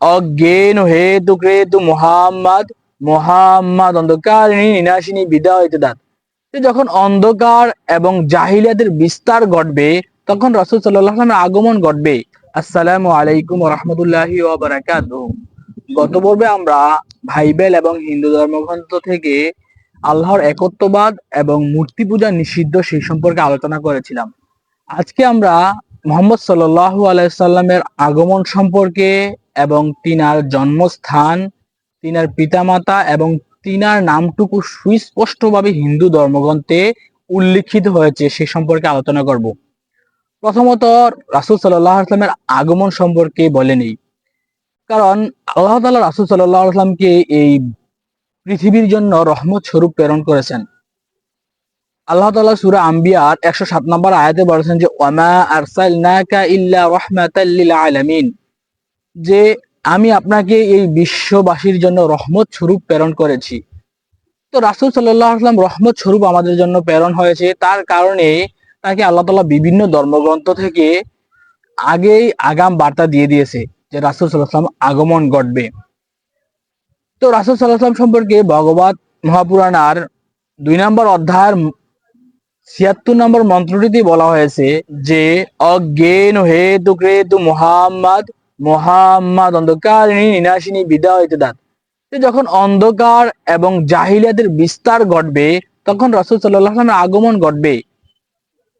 অজ্ঞেন হেতু ক্রেতু মোহাম্মদ মোহাম্মদ অন্ধকারিণী নিনাশিনী বিদায় হইতে দাঁত যখন অন্ধকার এবং জাহিলিয়াতের বিস্তার ঘটবে, তখন রসুল সাল্লামের আগমন ঘটবে। আসসালামু আলাইকুম রহমতুল্লাহি গত পর্বে আমরা ভাইবেল এবং হিন্দু ধর্মগ্রন্থ থেকে আল্লাহর একত্ববাদ এবং মূর্তি পূজা নিষিদ্ধ সেই সম্পর্কে আলোচনা করেছিলাম। আজকে আমরা মোহাম্মদ সাল্লাহু আলাইসাল্লামের আগমন সম্পর্কে এবং তিনার জন্মস্থান, তিনার পিতামাতা এবং তিনার নামটুকু সুস্পষ্টভাবে হিন্দু ধর্মগ্রন্থে উল্লিখিত হয়েছে, সে সম্পর্কে আলোচনা করব। প্রথমত, রাসুল সাল্লাহ আসলামের আগমন সম্পর্কে বলেনি কারণ আল্লাহ তালা রাসুল সাল্লাহ আসলামকে এই পৃথিবীর জন্য রহমত স্বরূপ প্রেরণ করেছেন। আল্লাহ তালা সুরা আম্বিয়ার একশো সাত নম্বর আয়াতে বলেছেন যে ওয়ামা আরসালনাকা ইল্লা আলামিন। যে আমি আপনাকে এই বিশ্ববাসীর জন্য রহমত স্বরূপ প্রেরণ করেছি। তো রাসুল সাল্লাহ আসলাম রহমত স্বরূপ আমাদের জন্য প্রেরণ হয়েছে। তার কারণে তাকে আল্লাহ তালা বিভিন্ন ধর্মগ্রন্থ থেকে আগেই আগাম বার্তা দিয়ে দিয়েছে যে রাসুল সাল্লাহাম আগমন ঘটবে। তো রাসুল সাল্লাহাম সম্পর্কে ভগবত মহাপুরাণার দুই নম্বর অধ্যায়ের ছিয়াত্তর নম্বর মন্ত্রটিতে বলা হয়েছে যে, অজ্ঞেন হে তু ক্রেতু মোহাম্মদ মোহাম্মদ অন্ধকারিণী নিনাশিনী হইতে দাঁত। যখন অন্ধকার এবং জাহিলিয়াতের বিস্তার ঘটবে, তখন রসুল সাল্লাহামের আগমন ঘটবে।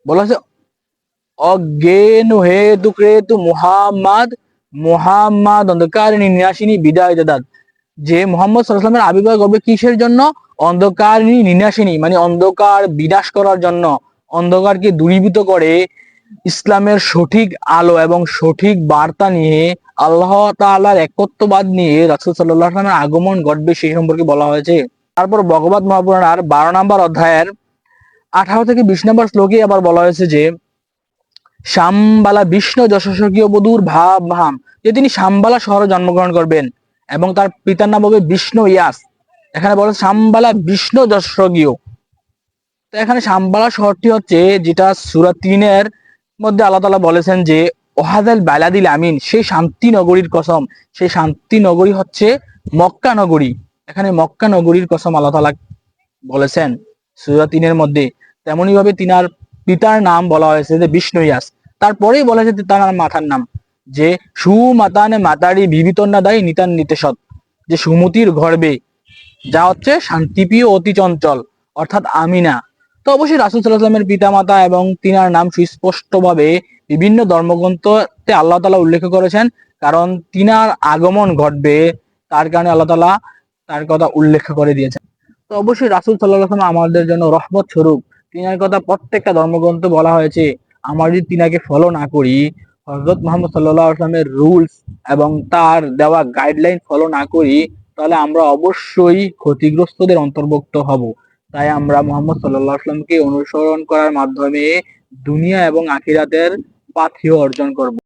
বলা অজ্ঞেন হে তু নিনাশিনী যে মোহাম্মদ সাল্লাহামের আবির্ভাব ঘটবে কিসের জন্য? অন্ধকার নিনাশিনী মানে অন্ধকার বিনাশ করার জন্য। অন্ধকারকে দূরীভূত করে ইসলামের সঠিক আলো এবং সঠিক বার্তা নিয়ে আল্লাহ তালার একত্ববাদ নিয়ে রাসুল সাল্লাহামের আগমন ঘটবে সেই সম্পর্কে বলা হয়েছে। তারপর ভগবত মহাপুরাণার বারো নম্বর অধ্যায়ের আঠারো থেকে বিশ নম্বর শ্লোকে আবার বলা হয়েছে যে, শ্যামবালা বিষ্ণু যশস্বকীয় বধুর ভাব ভাম, যে তিনি শ্যামবালা শহরে জন্মগ্রহণ করবেন এবং তার পিতার নাম হবে বিষ্ণু ইয়াস। এখানে বলে সাম্বালা বিষ্ণু যশগীয় তো এখানে সাম্বালা শহরটি হচ্ছে যেটা সুরা তিনের মধ্যে আল্লাহ তালা বলেছেন যে, ওহাদাল বালাদিল আমিন, সেই শান্তি নগরীর কসম, সেই শান্তি নগরী হচ্ছে মক্কা নগরী। এখানে মক্কা নগরীর কসম আল্লাহ তালা বলেছেন সুরা তিনের মধ্যে। তেমনি ভাবে তিনার পিতার নাম বলা হয়েছে যে বিষ্ণু ইয়াস। তারপরেই বলা হয়েছে তার মাথার নাম, যে সুমাতানে মাতারি বিবিতন্না দায়ী নিতান নিতেশত, যে সুমতির গর্বে। যা হচ্ছে শান্তিপ্রিয় অতি চঞ্চল, অর্থাৎ আমিনা। তো অবশ্যই রাসুল সাল্লাহামের পিতা মাতা এবং তিনার নাম সুস্পষ্টভাবে বিভিন্ন ধর্মগ্রন্থতে আল্লাহ তালা উল্লেখ করেছেন। কারণ তিনার আগমন ঘটবে, তার কারণে আল্লাহ তালা তার কথা উল্লেখ করে দিয়েছেন। তো অবশ্যই রাসুল সাল্লাহ আমাদের জন্য রহমত স্বরূপ। তিনার কথা প্রত্যেকটা ধর্মগ্রন্থ বলা হয়েছে, আমরা যদি তিনাকে ফলো না করি হজরত মোহাম্মদ সাল্লাহ আসলামের রুলস এবং তার দেওয়া গাইডলাইন ফলো না করি, তাহলে আমরা অবশ্যই ক্ষতিগ্রস্তদের অন্তর্ভুক্ত হব। তাই আমরা মোহাম্মদ সাল্লাহ আসলামকে অনুসরণ করার মাধ্যমে দুনিয়া এবং আখিরাতের পাথিও অর্জন করব।